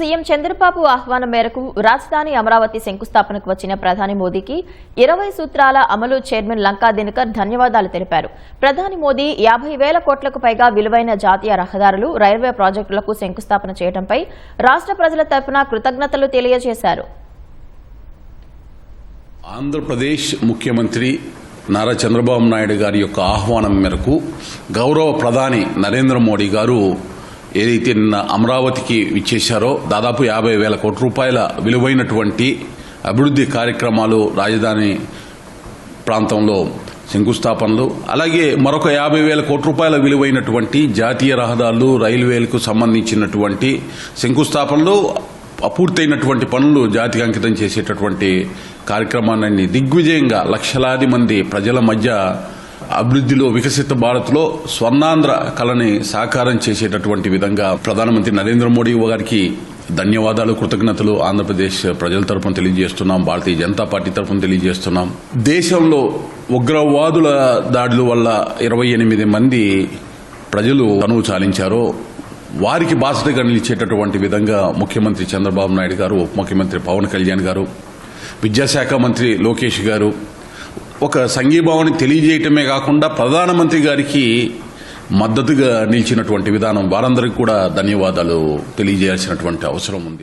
CM Chandrababu ఆహ్వానం మేరకు రాజధాని అమరావతి శంకుస్థాపనకు వచ్చిన ప్రధాని మోదీకి ఇరవై సూత్రాల అమలు చైర్మన్ లంకా దినకర్ ధన్యవాదాలు తెలిపారు. ప్రధాని మోదీ యాభై వేల కోట్లకు పైగా విలువైన జాతీయ రహదారులు రైల్వే ప్రాజెక్టులకు శంకుస్థాపన చేయడంపై రాష్ట్ర ప్రజల తరపున కృతజ్ఞతలు తెలియజేశారు. ఆంధ్రప్రదేశ్ ముఖ్యమంత్రి నారా చంద్రబాబు నాయుడు గారి యొక్క ఆహ్వానం మేరకు గౌరవ ప్రధాని నరేంద్ర మోడీ గారు ఏదైతే నిన్న అమరావతికి ఇచ్చేశారో దాదాపు యాభై వేల కోట్ల రూపాయల విలువైనటువంటి అభివృద్ధి కార్యక్రమాలు రాజధాని ప్రాంతంలో శంకుస్థాపనలు అలాగే మరొక యాభై వేల కోట్ల రూపాయల విలువైనటువంటి జాతీయ రహదారులు రైల్వేలకు సంబంధించినటువంటి శంకుస్థాపనలు అపూర్తయినటువంటి పనులు జాతికి అంకితం చేసేటటువంటి కార్యక్రమాన్ని దిగ్విజయంగా లక్షలాది మంది ప్రజల మధ్య అభివృద్ధిలో వికసిత భారత్లో స్వర్ణాంధ్ర కళని సాకారం చేసేటటువంటి విధంగా ప్రధానమంత్రి నరేంద్ర మోడీ గారికి ధన్యవాదాలు కృతజ్ఞతలు. ఆంధ్రప్రదేశ్ ప్రజల తరఫున తెలియజేస్తున్నాం భారతీయ జనతా పార్టీ తరఫున తెలియజేస్తున్నాం. దేశంలో ఉగ్రవాదుల దాడుల వల్ల ఇరవై ఎనిమిది మంది ప్రజలు తనువు చాలించారో వారికి బాసటగా నిలిచేటటువంటి విధంగా ముఖ్యమంత్రి చంద్రబాబు నాయుడు గారు ఉప ముఖ్యమంత్రి పవన్ కళ్యాణ్ గారు విద్యాశాఖ మంత్రి లోకేష్ గారు ఒక సంఘీభావాన్ని తెలియజేయటమే కాకుండా ప్రధానమంత్రి గారికి మద్దతుగా నిలిచినటువంటి విధానం. వారందరికీ కూడా ధన్యవాదాలు తెలియజేయాల్సినటువంటి అవసరం ఉంది.